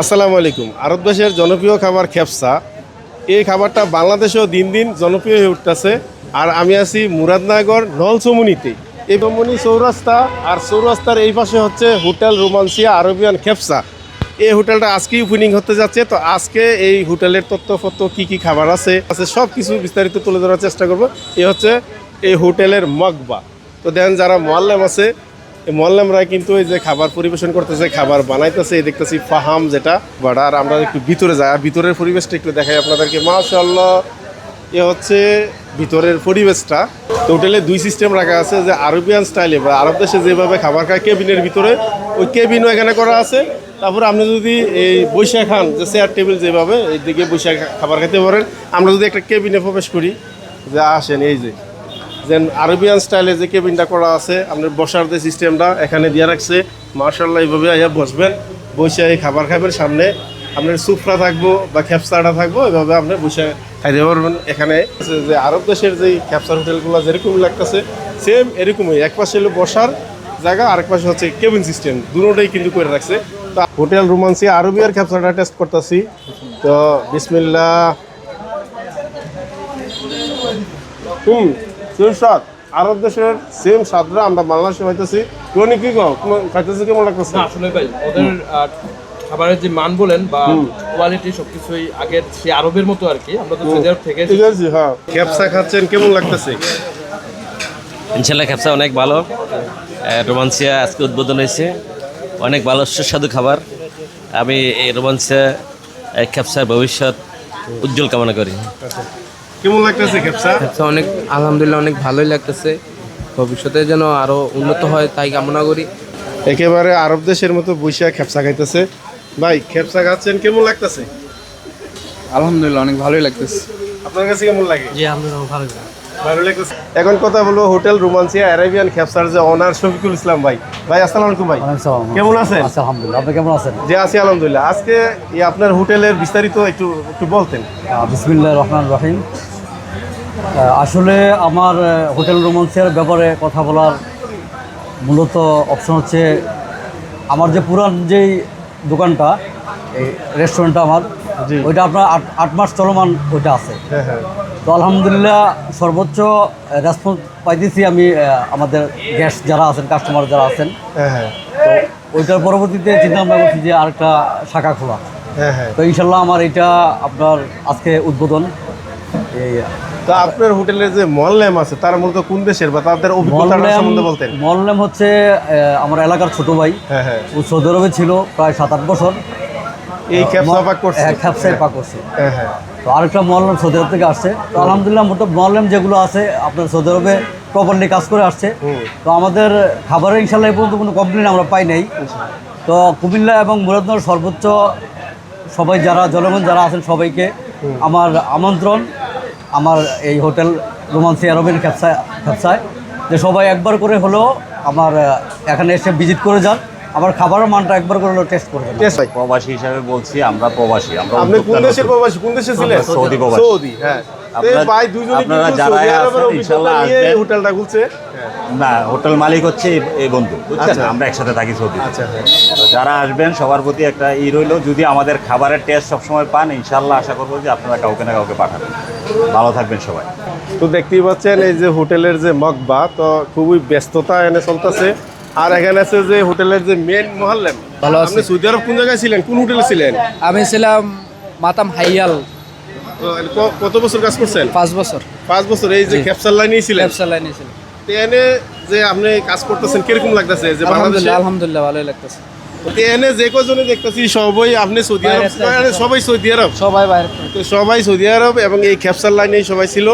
আসসালামু আলাইকুম। আরব দেশের জনপ্রিয় খাবার খেপসা এই খাবারটা বাংলাদেশেও দিন দিন জনপ্রিয় হয়ে উঠতেছে। আর আমি আছি মুরাদনগর নলচমুনিতে এই বমনি চৌরাস্তা আর চৌরাস্তার এই পাশে হচ্ছে হোটেল রোমান্সিয়া আরবিয়ান খেপসা এই হোটেলটা আজকেই ওপেনিং হতে যাচ্ছে। তো আজকে এই হোটেলের তথ্যপত্র, কি কি খাবার আছে আছে সব কিছু বিস্তারিত তুলে ধরার চেষ্টা করব। এ হচ্ছে এই হোটেলের মগবা তো দেখেন যারা মোয়াল্লাম আছে এই মোয়াল্লামরা কিন্তু এই যে খাবার পরিবেশন করতেছে, খাবার বানাইতেছে, এই দেখতেছি ফাহাম যেটা। বাট আর আমরা একটু ভিতরে যাই, আর ভিতরের পরিবেশটা একটু দেখাই আপনাদেরকে। মাশাল্লাহ এ হচ্ছে ভিতরের পরিবেশটা। তো হোটেলে দুই সিস্টেম রাখা আছে, যে আরবিয়ান স্টাইলে, বা আরব দেশে যেভাবে খাবার খায়, কেবিনের ভিতরে, ওই কেবিনও এখানে করা আছে। তারপরে আপনি যদি এই বৈশাখ খান যে চেয়ার টেবিল যেভাবে এই দিকে বৈশাখ খাবার খেতে পারেন। আমরা যদি একটা কেবিনে প্রবেশ করি, যে আসেন, এই যে। যেন আরবিয়ান স্টাইলে যে কেবিনটা করা আছে, আপনার বসার যে সিস্টেমটা এখানে দিয়ে রাখছে। মার্শাল্লাহ এইভাবে আইয়া বসবেন, বসে এই খাবার খাবেন সামনে। আপনার সুফরা থাকব বা খেপসাটা থাকব এভাবে আপনি বসে খাইতে পারবেন। এখানে যে আরব দেশের যে খেপসার হোটেলগুলো যেরকম লাগতেছে সেম এরকমই। এক পাশে হলো বসার জায়গা, আরেক পাশে হচ্ছে কেবিন সিস্টেম দুটোটাই কিন্তু করে রাখছে। তো হোটেল রোমান্সি আরবিয়ার খেপসাটা টেস্ট করতেছি। তো বিসমিল্লা হুম। সেম স্বাদ। আরব দেশের সেম স্বাদরা আমরা বাংলাদেশে পাইতেছি কোনি কি কো খাইতেছে কেমন লাগতেছে? আসলে ভাই ওদের খাবারের যে মান বলেন বা কোয়ালিটি সবকিছুই আগের সে আরবের মতো আর কি। আমরা তো সৌদি আরব থেকে ঠিক আছে হ্যাঁ। ক্যাপসা খাচ্ছেন কেমন লাগতেছে? ইনশাল্লাহ খ্যাপসা অনেক ভালো। রোমান্সিয়া আজকে উদ্বোধন হয়েছে। অনেক ভালো সুস্বাদু খাবার। আমি এই রোমান্সিয়া এই খ্যাপসার ভবিষ্যৎ উজ্জ্বল কামনা করি। কেমন লাগতেছে ক্যাপসা ব্যবসা অনেক আলহামদুলিল্লাহ অনেক ভালোই লাগতেছে। ভবিষ্যতে যেন আরও উন্নত হয় তাই কামনা করি। একেবারে আরব দেশের মতো বৈশাখ খেপসা খাইতেছে। ভাই খেপসা খাচ্ছেন কেমন লাগতেছে? আলহামদুলিল্লাহ অনেক ভালোই লাগতেছে। আপনার কাছে কেমন লাগে? জি আলহামদুলিল্লাহ ভালো ভালো লাগতেছে। এখন কথা বলব হোটেল রোমান্সিয়া অ্যারাবিয়ান খেপসার যে অনার শফিকুল ইসলাম ভাই। ভাই আসসালামু আলাইকুম ভাই। কেমন আছেন? আলহামদুলিল্লাহ আপনি কেমন আছেন? যে আছি আলহামদুলিল্লাহ। আজকে এই আপনার হোটেলের বিস্তারিত একটু একটু বলতেন। আহ, বিসমিল্লাহ রহমান রহিম। আসলে আমার হোটেল রোমান্সের ব্যাপারে কথা বলার মূলত অপশন হচ্ছে আমার যে পুরান যেই দোকানটা এই রেস্টুরেন্টটা আমার ওইটা আপনার আট আট মাস চলমান ওইটা আছে। হ্যাঁ হ্যাঁ। তো আলহামদুলিল্লাহ সর্বোচ্চ রেসপন্স পাইতেছি আমি আমাদের গেস্ট যারা আছেন কাস্টমার যারা আছেন। হ্যাঁ তো ওইটার পরবর্তীতে চিন্তা ভাবনা করছি যে আরেকটা শাখা খোলা। তো ইনশাল্লাহ আমার এটা আপনার আজকে উদ্বোধন। এই তো আপনার হোটেলের যে মলনেম আছে তার মূলত কোন দেশের বা তাদের অভিজ্ঞতা সম্বন্ধে বলতেন? মলনেম হচ্ছে আমার এলাকার ছোট ভাই। হ্যাঁ হ্যাঁ। ও সৌদি আরবে ছিল প্রায় সাত আট বছর। এই খেপসা পাক করছে? হ্যাঁ খ্যাপসাই পাক করছে। হ্যাঁ হ্যাঁ। তো আরেকটা মলনেম সৌদি আরব থেকে আসছে। তো আলহামদুলিল্লাহ মোট মলনেম যেগুলো আছে আপনার সৌদি আরবে প্রপারলি কাজ করে আসছে। তো আমাদের খাবারের ইনশাল্লাহ এই পর্যন্ত কোনো কমপ্লেন আমরা পাই নাই। তো কুমিল্লা এবং মুরাদনগর সর্বোচ্চ সবাই যারা জনগণ যারা আছেন সবাইকে আমার আমন্ত্রণ। আমার এই হোটেল রোমান্সি আরবের খেপসায় খেপসায়। যে সবাই একবার করে হলেও আমার এখানে এসে ভিজিট করে যান। আমার খাবারের মানটা একবার করে হলেও টেস্ট করে যান প্রবাসী হিসাবে বলছি আমরা প্রবাসী। আমরা আপনি কোন দেশের প্রবাসী? কোন দেশে ছিলেন? সৌদি প্রবাসী। সৌদি হ্যাঁ। আপনারা- ভাই দুজনে আপনারা কিন্তু যারা আছেন, ইনশাল্লাহ আসবেন। হোটেলটা খুলছে। না হোটেল মালিক হচ্ছে এই- এই বন্ধু বুঝছেন? আচ্ছা। আমরা একসাথে থাকি সৌদি আচ্ছা তো যারা আসবেন সবার প্রতি একটা ই রইল যদি আমাদের খাবারের টেস্ট সবসময় পান ইনশাল্লাহ আশা করব যে আপনারা কাউকে না কাউকে পাঠাবেন। ভালো থাকবেন সবাই। তো দেখতেই পাচ্ছেন এই যে হোটেলের যে মকবা তো খুবই ব্যস্ততা এনে চলতেছে। আর এখানে আছে যে হোটেলের যে মেন মহল্লেম। ভালো আছি। আপনি সৌদি আরব কোন জায়গায় ছিলেন? কোন হোটেলে ছিলেন? আমি ছিলাম মাতাম হাইয়াল। কত বছর কাজ করছেন? পাঁচ বছর। পাঁচ বছর এই যে ক্যাপসার লাইনেই ছিলেন? ক্যাপসার লাইনেই ছিলেন। তেনে যে আপনি কাজ করতেছেন কীরকম লাগতেছে? যে বাংলাদেশে আলহামদুলিল্লাহ ভালোই লাগতেছে। তেনে এনে যে কজনে দেখতেছি সবাই আপনি সৌদি আরব সবাই সৌদি আরব। সবাই বাইরে। সবাই সৌদি আরব এবং এই ক্যাপসার লাইনেই সবাই ছিল।